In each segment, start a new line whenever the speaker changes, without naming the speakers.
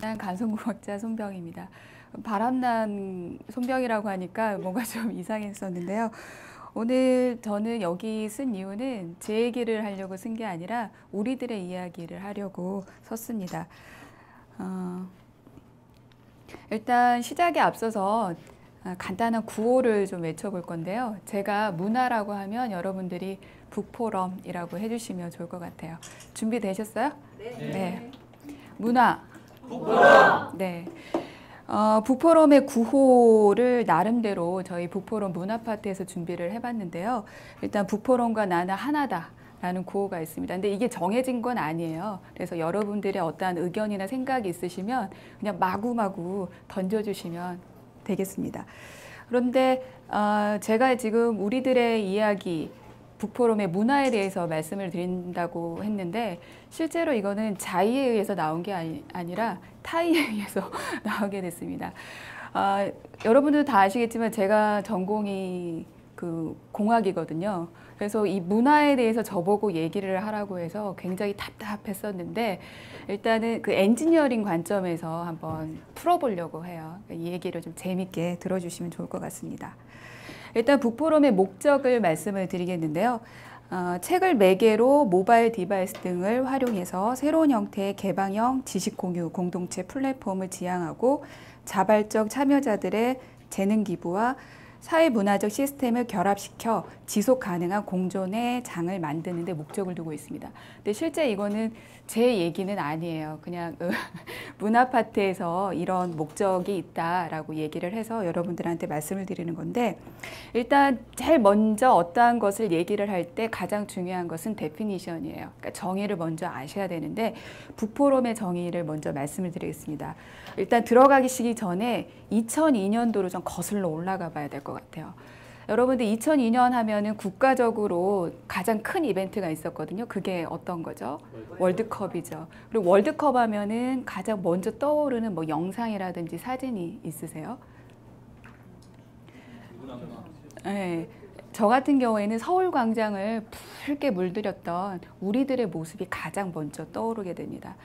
난 간송공학자 손병입니다. 바람난 손병이라고 하니까 뭔가 좀 이상했었는데요. 오늘 저는 여기 쓴 이유는 제 얘기를 하려고 쓴 게 아니라 우리들의 이야기를 하려고 썼습니다. 어, 일단 시작에 앞서서 아, 간단한 구호를 좀 외쳐볼 건데요. 제가 문화라고 하면 여러분들이 북포럼이라고 해주시면 좋을 것 같아요. 준비되셨어요? 네. 문화. 네. 어, 북포럼의 구호를 나름대로 저희 북포럼 문화파트에서 준비를 해봤는데요. 일단 북포럼과 나는 하나다. 라는 구호가 있습니다. 근데 이게 정해진 건 아니에요. 그래서 여러분들의 어떠한 의견이나 생각이 있으시면 그냥 마구마구 던져주시면 되겠습니다. 그런데 어, 제가 지금 우리들의 이야기, 북포럼의 문화에 대해서 말씀을 드린다고 했는데 실제로 이거는 자의에 의해서 나온 게 아니, 아니라 타의에 의해서 나오게 됐습니다. 어, 여러분들 다 아시겠지만 제가 전공이 그 공학이거든요. 그래서 이 문화에 대해서 저보고 얘기를 하라고 해서 굉장히 답답했었는데 일단은 그 엔지니어링 관점에서 한번 풀어보려고 해요. 이 얘기를 좀 재밌게 들어주시면 좋을 것 같습니다. 일단 북포럼의 목적을 말씀을 드리겠는데요. 어, 책을 매개로 모바일 디바이스 등을 활용해서 새로운 형태의 개방형 지식 공유 공동체 플랫폼을 지향하고 자발적 참여자들의 재능 기부와 사회 문화적 시스템을 결합시켜 지속 가능한 공존의 장을 만드는 데 목적을 두고 있습니다. 근데 실제 이거는 제 얘기는 아니에요. 그냥 문화파트에서 이런 목적이 있다라고 얘기를 해서 여러분들한테 말씀을 드리는 건데 일단 제일 먼저 어떠한 것을 얘기를 할 때 가장 중요한 것은 데피니션이에요. 그러니까 정의를 먼저 아셔야 되는데 부포럼의 정의를 먼저 말씀을 드리겠습니다. 일단 들어가기 시기 전에 2002년도로 좀 거슬러 올라가 봐야 될 것 같아요. 여러분들 2002년 하면은 국가적으로 가장 큰 이벤트가 있었거든요. 그게 어떤 거죠? 월드컵이죠. 그리고 월드컵 하면은 가장 먼저 떠오르는 뭐 영상이라든지 사진이 있으세요? 네. 저 같은 경우에는 서울 광장을 붉게 물들였던 우리들의 모습이 가장 먼저 떠오르게 됩니다.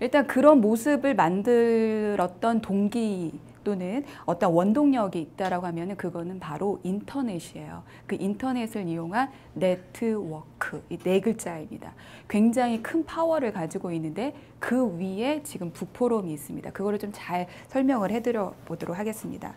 일단 그런 모습을 만들었던 동기 또는 어떤 원동력이 있다라고 하면은 그거는 바로 인터넷이에요. 그 인터넷을 이용한 네트워크 이 네 글자입니다. 굉장히 큰 파워를 가지고 있는데 그 위에 지금 북포럼이 있습니다. 그거를 좀 잘 설명을 해드려 보도록 하겠습니다.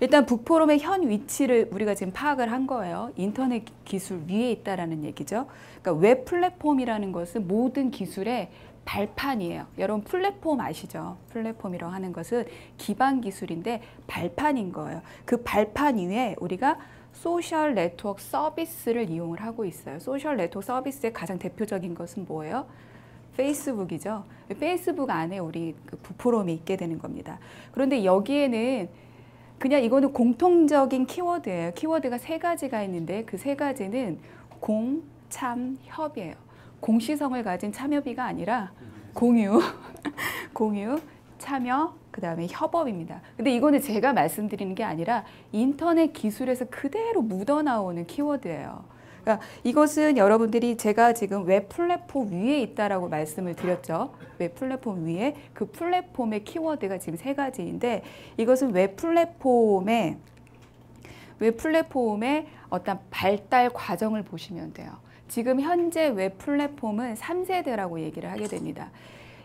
일단 북포럼의 현 위치를 우리가 지금 파악을 한 거예요. 인터넷 기술 위에 있다라는 얘기죠. 그러니까 웹 플랫폼이라는 것은 모든 기술의 발판이에요. 여러분 플랫폼 아시죠? 플랫폼이라고 하는 것은 기반 기술인데 발판인 거예요. 그 발판 위에 우리가 소셜 네트워크 서비스를 이용을 하고 있어요. 소셜 네트워크 서비스의 가장 대표적인 것은 뭐예요? 페이스북이죠. 페이스북 안에 우리 그 부프롬이 있게 되는 겁니다. 그런데 여기에는 그냥 이거는 공통적인 키워드예요. 키워드가 세 가지가 있는데 그 세 가지는 공, 참, 협이에요. 공시성을 가진 참여비가 아니라 공유, 공유, 참여, 그 다음에 협업입니다. 근데 이거는 제가 말씀드리는 게 아니라 인터넷 기술에서 그대로 묻어나오는 키워드예요. 그러니까 이것은 여러분들이 제가 지금 웹 플랫폼 위에 있다라고 말씀을 드렸죠. 웹 플랫폼 위에 그 플랫폼의 키워드가 지금 세 가지인데 이것은 웹 플랫폼의 웹 플랫폼의 어떤 발달 과정을 보시면 돼요. 지금 현재 웹 플랫폼은 3세대라고 얘기를 하게 됩니다.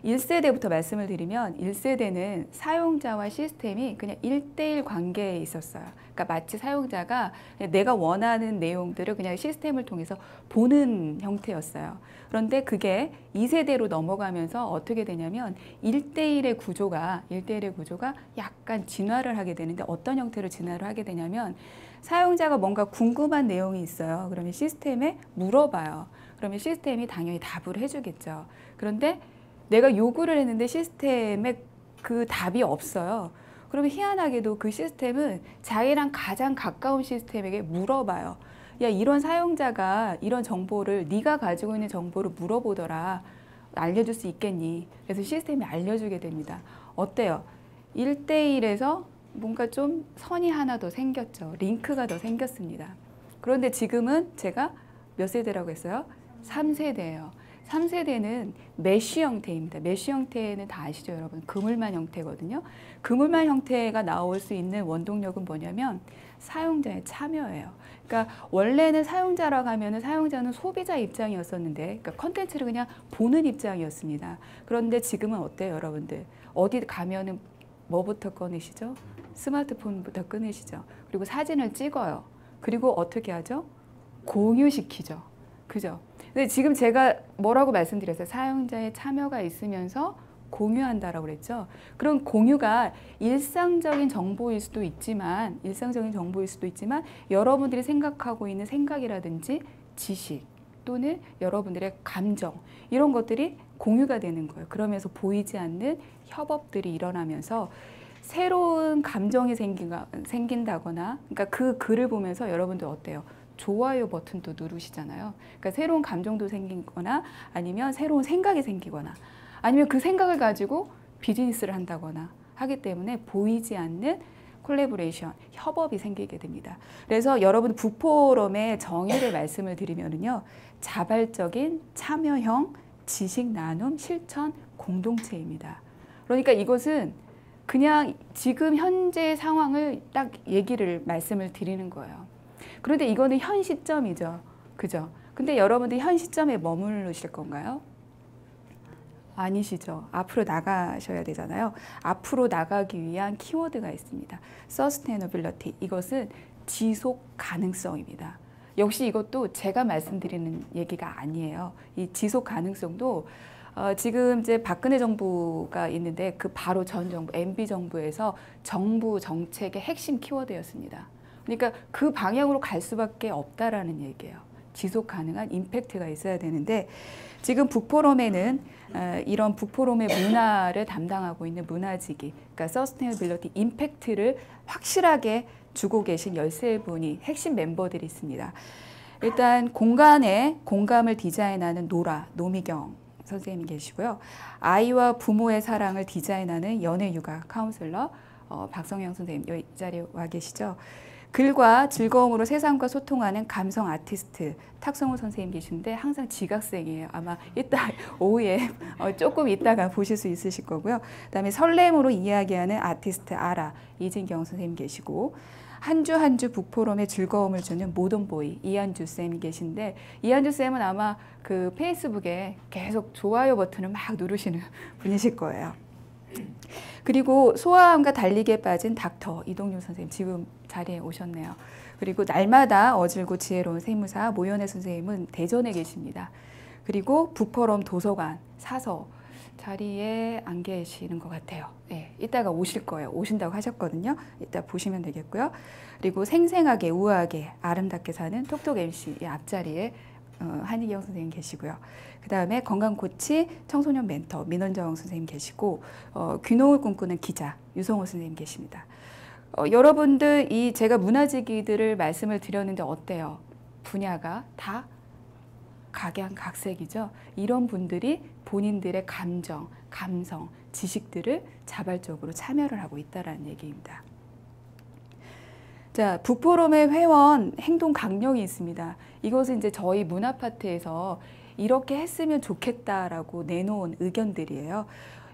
1세대부터 말씀을 드리면 1세대는 사용자와 시스템이 그냥 1대1 관계에 있었어요. 그러니까 마치 사용자가 내가 원하는 내용들을 그냥 시스템을 통해서 보는 형태였어요. 그런데 그게 2세대로 넘어가면서 어떻게 되냐면 1대1의 구조가 1대1의 구조가 약간 진화를 하게 되는데 어떤 형태로 진화를 하게 되냐면 사용자가 뭔가 궁금한 내용이 있어요. 그러면 시스템에 물어봐요. 그러면 시스템이 당연히 답을 해주겠죠. 그런데 내가 요구를 했는데 시스템에 그 답이 없어요. 그러면 희한하게도 그 시스템은 자기랑 가장 가까운 시스템에게 물어봐요. 야 이런 사용자가 이런 정보를 네가 가지고 있는 정보를 물어보더라. 알려줄 수 있겠니? 그래서 시스템이 알려주게 됩니다. 어때요? 1대1에서 뭔가 좀 선이 하나 더 생겼죠. 링크가 더 생겼습니다. 그런데 지금은 제가 몇 세대라고 했어요? 3세대예요. 3세대는 메쉬 형태입니다. 메쉬 형태는 다 아시죠, 여러분? 그물만 형태거든요. 그물만 형태가 나올 수 있는 원동력은 뭐냐면 사용자의 참여예요. 그러니까 원래는 사용자라고 하면은 사용자는 소비자 입장이었었는데, 그러니까 컨텐츠를 그냥 보는 입장이었습니다. 그런데 지금은 어때요, 여러분들? 어디 가면은 뭐부터 꺼내시죠? 스마트폰부터 꺼내시죠. 그리고 사진을 찍어요. 그리고 어떻게 하죠? 공유시키죠. 그죠? 근데 지금 제가 뭐라고 말씀드렸어요? 사용자의 참여가 있으면서 공유한다라고 그랬죠. 그런 공유가 일상적인 정보일 수도 있지만 일상적인 정보일 수도 있지만 여러분들이 생각하고 있는 생각이라든지 지식 또는 여러분들의 감정 이런 것들이 공유가 되는 거예요. 그러면서 보이지 않는 협업들이 일어나면서 새로운 감정이 생긴다거나 그러니까 그 글을 보면서 여러분들 어때요? 좋아요 버튼도 누르시잖아요. 그러니까 새로운 감정도 생기거나 아니면 새로운 생각이 생기거나 아니면 그 생각을 가지고 비즈니스를 한다거나 하기 때문에 보이지 않는 콜레보레이션, 협업이 생기게 됩니다. 그래서 여러분 북포럼의 정의를 말씀을 드리면은요. 자발적인 참여형 지식 나눔 실천 공동체입니다. 그러니까 이것은 그냥 지금 현재 상황을 딱 얘기를 말씀을 드리는 거예요. 그런데 이거는 현 시점이죠. 그죠? 근데 여러분들 현 시점에 머무르실 건가요? 아니시죠. 앞으로 나가셔야 되잖아요. 앞으로 나가기 위한 키워드가 있습니다. sustainability. 이것은 지속 가능성입니다. 역시 이것도 제가 말씀드리는 얘기가 아니에요. 이 지속 가능성도 어, 지금 이제 박근혜 정부가 있는데 그 바로 전 정부, MB 정부에서 정부 정책의 핵심 키워드였습니다. 그러니까 그 방향으로 갈 수밖에 없다라는 얘기예요. 지속 가능한 임팩트가 있어야 되는데 지금 북포럼에는 어, 이런 북포럼의 문화를 담당하고 있는 문화직이 그러니까 서스테이너빌리티 임팩트를 확실하게 주고 계신 13분이 핵심 멤버들이 있습니다. 일단 공간에 공감을 디자인하는 노라 노미경 선생님이 계시고요. 아이와 부모의 사랑을 디자인하는 연애육아 카운슬러 어, 박성영 선생님 이 자리에 와 계시죠. 글과 즐거움으로 세상과 소통하는 감성 아티스트 탁성호 선생님 계신데 항상 지각생이에요. 아마 이따 오후에 어, 조금 있다가 보실 수 있으실 거고요. 그다음에 설렘으로 이야기하는 아티스트 아라 이진경 선생님 계시고 한주 한 주 북포럼에 즐거움을 주는 모던보이 이한주 쌤이 계신데 이한주 쌤은 아마 그 페이스북에 계속 좋아요 버튼을 막 누르시는 분이실 거예요. 그리고 소아암과 달리기에 빠진 닥터 이동윤 선생님 지금 자리에 오셨네요. 그리고 날마다 어질고 지혜로운 세무사 모연애 선생님은 대전에 계십니다. 그리고 북포럼 도서관 사서 자리에 안 계시는 것 같아요. 네, 이따가 오실 거예요. 오신다고 하셨거든요. 이따 보시면 되겠고요. 그리고 생생하게 우아하게 아름답게 사는 톡톡 MC 앞자리에 어, 한희경 선생님 계시고요. 그 다음에 건강코치 청소년 멘토 민원정 선생님 계시고 어, 귀농을 꿈꾸는 기자 유성호 선생님 계십니다. 어, 여러분들 이 제가 문화지기들을 말씀을 드렸는데 어때요? 분야가 다 각양각색이죠. 이런 분들이 본인들의 감정, 감성, 지식들을 자발적으로 참여를 하고 있다라는 얘기입니다. 자, 북포럼의 회원 행동 강령이 있습니다. 이것은 이제 저희 문화파트에서 이렇게 했으면 좋겠다라고 내놓은 의견들이에요.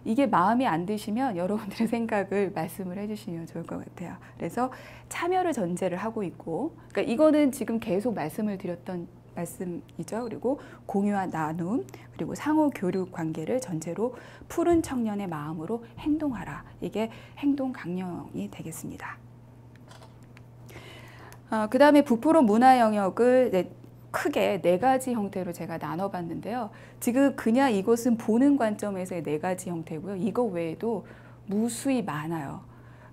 이게 마음이 안 드시면 여러분들의 생각을 말씀을 해주시면 좋을 것 같아요. 그래서 참여를 전제를 하고 있고, 그러니까 이거는 지금 계속 말씀을 드렸던 말씀이죠. 그리고 공유와 나눔, 그리고 상호 교류 관계를 전제로 푸른 청년의 마음으로 행동하라. 이게 행동 강령이 되겠습니다. 어, 그 다음에 북프로 문화 영역을 네, 크게 네 가지 형태로 제가 나눠봤는데요. 지금 그냥 이것은 보는 관점에서의 네 가지 형태고요. 이거 외에도 무수히 많아요.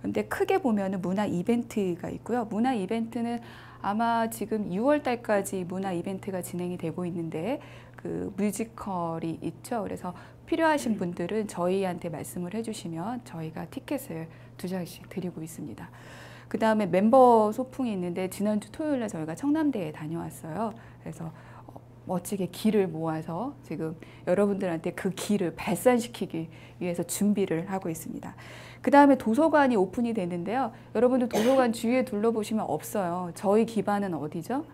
근데 크게 보면은 문화 이벤트가 있고요. 문화 이벤트는 아마 지금 6월 달까지 문화 이벤트가 진행이 되고 있는데 그 뮤지컬이 있죠. 그래서 필요하신 분들은 저희한테 말씀을 해주시면 저희가 티켓을 두 장씩 드리고 있습니다. 그 다음에 멤버 소풍이 있는데 지난주 토요일에 저희가 청남대에 다녀왔어요. 그래서 어, 멋지게 기를 모아서 지금 여러분들한테 그 기를 발산시키기 위해서 준비를 하고 있습니다. 그 다음에 도서관이 오픈이 됐는데요. 여러분들 도서관 주위에 둘러보시면 없어요. 저희 기반은 어디죠?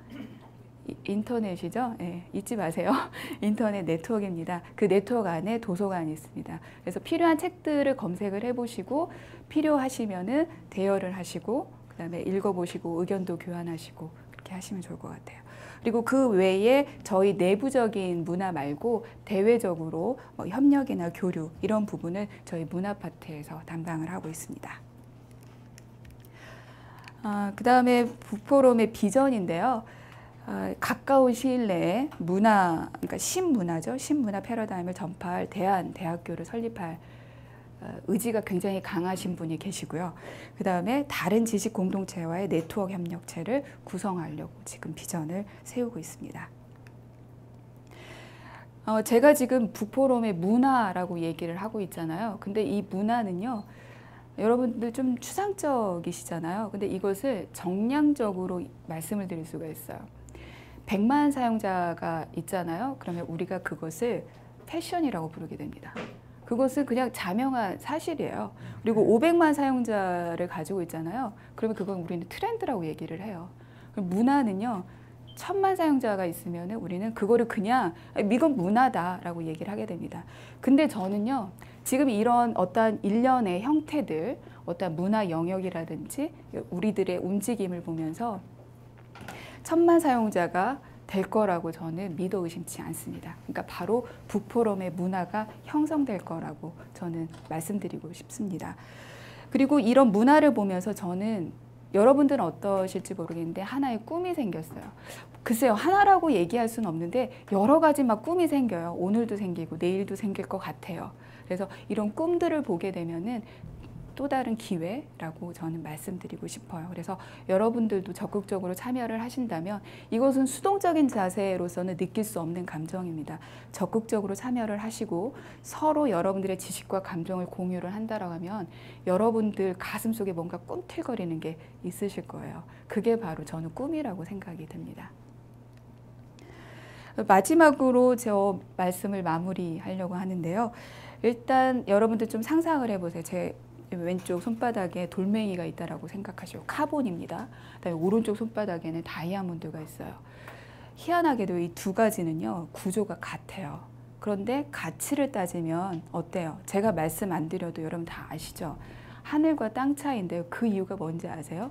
이- 인터넷이죠. 예, 잊지 마세요. 인터넷 네트워크입니다. 그 네트워크 안에 도서관이 있습니다. 그래서 필요한 책들을 검색을 해보시고 필요하시면은 대여를 하시고 그다음에 읽어보시고 의견도 교환하시고 그렇게 하시면 좋을 것 같아요. 그리고 그 외에 저희 내부적인 문화 말고 대외적으로 뭐 협력이나 교류 이런 부분을 저희 문화 파트에서 담당을 하고 있습니다. 아, 그 다음에 북포럼의 비전인데요. 아, 가까운 시일 내에 문화, 그러니까 신문화죠. 신문화 패러다임을 전파할 대한 대학교를 설립할 어, 의지가 굉장히 강하신 분이 계시고요. 그 다음에 다른 지식 공동체와의 네트워크 협력체를 구성하려고 지금 비전을 세우고 있습니다. 어, 제가 지금 북포럼의 문화라고 얘기를 하고 있잖아요. 근데 이 문화는요, 여러분들 좀 추상적이시잖아요. 근데 이것을 정량적으로 말씀을 드릴 수가 있어요. 100만 사용자가 있잖아요. 그러면 우리가 그것을 패션이라고 부르게 됩니다. 그것은 그냥 자명한 사실이에요. 그리고 500만 사용자를 가지고 있잖아요. 그러면 그건 우리는 트렌드라고 얘기를 해요. 문화는요. 천만 사용자가 있으면 우리는 그거를 그냥 아, 이건 문화다라고 얘기를 하게 됩니다. 근데 저는요. 지금 이런 어떠한 일련의 형태들, 어떠한 문화 영역이라든지 우리들의 움직임을 보면서 천만 사용자가 될 거라고 저는 믿어 의심치 않습니다. 그러니까 바로 북포럼의 문화가 형성될 거라고 저는 말씀드리고 싶습니다. 그리고 이런 문화를 보면서 저는 여러분들은 어떠실지 모르겠는데 하나의 꿈이 생겼어요. 글쎄요, 하나라고 얘기할 수는 없는데 여러 가지 막 꿈이 생겨요. 오늘도 생기고 내일도 생길 것 같아요. 그래서 이런 꿈들을 보게 되면은 또 다른 기회라고 저는 말씀드리고 싶어요. 그래서 여러분들도 적극적으로 참여를 하신다면 이것은 수동적인 자세로서는 느낄 수 없는 감정입니다. 적극적으로 참여를 하시고 서로 여러분들의 지식과 감정을 공유를 한다라고 하면 여러분들 가슴 속에 뭔가 꿈틀거리는 게 있으실 거예요. 그게 바로 저는 꿈이라고 생각이 듭니다. 마지막으로 저 말씀을 마무리하려고 하는데요. 일단 여러분들 좀 상상을 해보세요. 제 왼쪽 손바닥에 돌멩이가 있다라고 생각하시고 카본입니다. 그다음에 오른쪽 손바닥에는 다이아몬드가 있어요. 희한하게도 이 두 가지는요 구조가 같아요. 그런데 가치를 따지면 어때요? 제가 말씀 안 드려도 여러분 다 아시죠? 하늘과 땅 차이인데요. 그 이유가 뭔지 아세요?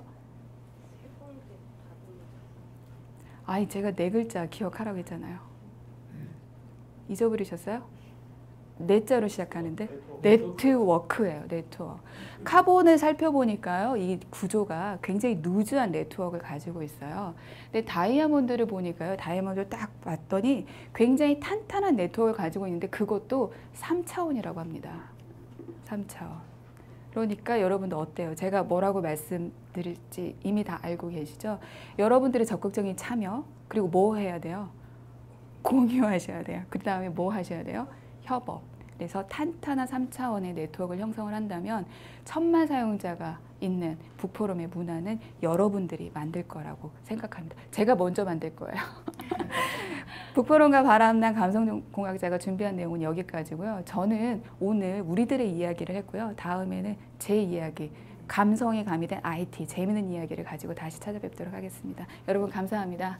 아이 제가 네 글자 기억하라고 했잖아요. 잊어버리셨어요? 네 자로 시작하는데 네트워크예요. 네트워크. 카본을 살펴보니까요. 이 구조가 굉장히 루즈한 네트워크를 가지고 있어요. 근데 다이아몬드를 보니까요. 다이아몬드를 딱 봤더니 굉장히 탄탄한 네트워크를 가지고 있는데 그것도 3차원이라고 합니다. 3차원. 그러니까 여러분들 어때요? 제가 뭐라고 말씀드릴지 이미 다 알고 계시죠? 여러분들의 적극적인 참여 그리고 뭐 해야 돼요? 공유하셔야 돼요. 그 다음에 뭐 하셔야 돼요? 협업. 그래서 탄탄한 3차원의 네트워크를 형성을 한다면 천만 사용자가 있는 북포럼의 문화는 여러분들이 만들 거라고 생각합니다. 제가 먼저 만들 거예요. 북포럼과 바람난 감성공학자가 준비한 내용은 여기까지고요. 저는 오늘 우리들의 이야기를 했고요. 다음에는 제 이야기, 감성이 가미된 IT, 재미있는 이야기를 가지고 다시 찾아뵙도록 하겠습니다. 여러분 감사합니다.